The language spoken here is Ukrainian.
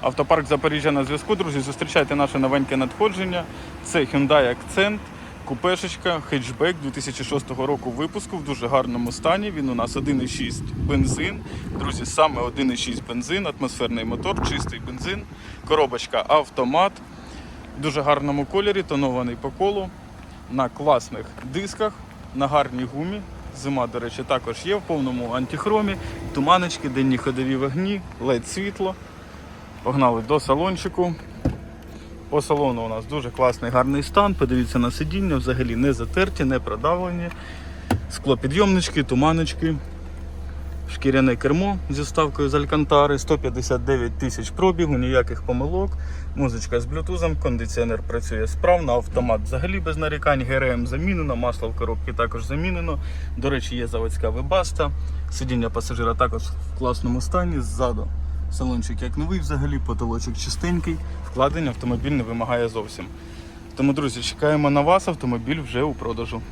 Автопарк Запоріжжя на зв'язку. Друзі, зустрічайте наше новеньке надходження. Це Hyundai Accent, купешечка, хетчбек 2006 року випуску в дуже гарному стані. Він у нас 1,6 бензин. Друзі, саме 1,6 бензин, атмосферний мотор, чистий бензин, коробочка автомат. В дуже гарному кольорі, тонований по колу, на класних дисках, на гарній гумі. Зима, до речі, також є в повному антихромі, туманочки, денні ходові вогні, led світло. Погнали до салончику. По салону у нас дуже класний гарний стан. Подивіться на сидіння, взагалі не затерті, не продавлені. Склопідйомнички, туманочки, шкіряне кермо зі вставкою з Алькантари, 159 тисяч пробігу, ніяких помилок. Музичка з блютузом, кондиціонер працює справно, автомат взагалі без нарікань, ГРМ замінено, масло в коробці також замінено. До речі, є заводська вебаста. Сидіння пасажира також в класному стані. Ззаду салончик як новий, взагалі, потолочок чистенький, вкладень автомобіль не вимагає зовсім. Тому, друзі, чекаємо на вас, автомобіль вже у продажу.